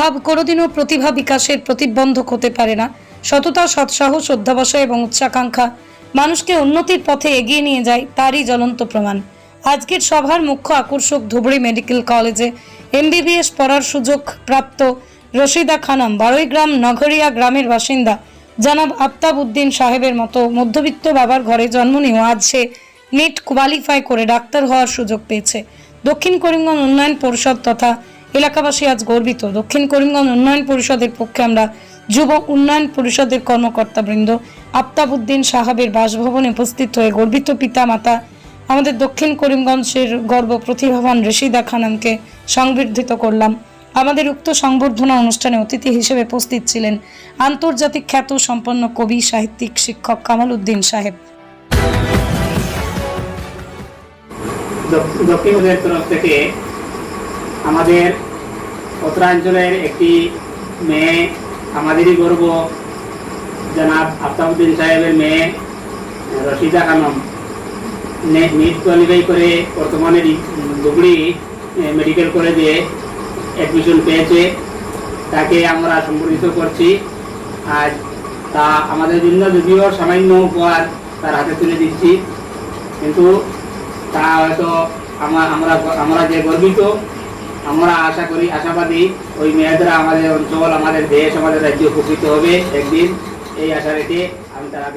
অভাব কোনোদিনও প্রতিভা বিকাশের প্রতিবন্ধক হতে পারে না। সততা, সৎসাহস, অধ্যাবসায় এবং উচ্চাকাঙ্ক্ষা মানুষকে উন্নতির পথে এগিয়ে নিয়ে যায় তারই জ্বলন্ত প্রমাণ। আজকের সভার মুখ্য আকর্ষক ধুবড়ি মেডিকেল কলেজে এমবিবিএস পড়ার সুযোগ প্রাপ্ত রশিদা খানম বারৈগ্রাম নগরিয়া গ্রামের বাসিন্দা জানাব আফতাব উদ্দিন সাহেবের মতো মধ্যবিত্ত বাবার ঘরে জন্ম নিয়েও আজ সে নেট কোয়ালিফাই করে ডাক্তার হওয়ার সুযোগ পেয়েছে। দক্ষিণ করিমগঞ্জ উন্নয়ন পরিষদ তথা এলাকাবাসী আজ গর্বিত। দক্ষিণ করিমগঞ্জ উন্নয়ন পরিষদের পক্ষে আমরা যুব উন্নয়ন পরিষদের কর্মকর্তাবৃন্দ আফতাবউদ্দিন সাহাবের বাসভবনে উপস্থিত হয়ে গর্বিত পিতা মাতা আমাদের দক্ষিণ করিমগঞ্জের গর্ব প্রতিভাবান রেশিদা খানমকে সংবর্ধিত করলাম। আমাদের উক্ত সংবর্ধনা অনুষ্ঠানে অতিথি হিসেবে উপস্থিত ছিলেন আন্তর্জাতিক খ্যাত সম্পন্ন কবি, সাহিত্যিক, শিক্ষক কামাল উদ্দিন সাহেব। দক্ষিণ তরফ থেকে আমাদের উত্তরাঞ্চলের একটি মেয়ে, আমাদেরই গর্ব। জনাব আফতাবুদ্দিন সাহেবের মেয়ে, রশিদা খানম। নিট কোয়ালিফাই করে বর্তমানে ধুবড়ি মেডিকেল কলেজে অ্যাডমিশন পেয়েছে। তাকে আমরা সম্বর্ধিত করছি। আজ তা আমাদের জন্য যদিও সামান্য উপহার তার হাতে তুলে দিচ্ছি। কিন্তু তা হয়তো আমরা আমরা যে গর্বিত আমরা আশা করি, আশাবাদী ওই মেয়েদের আমাদের অঞ্চল, আমাদের দেশ, আমাদের রাজ্য উপকৃত হবে। একদিন এই আশা রেখে আমি তারা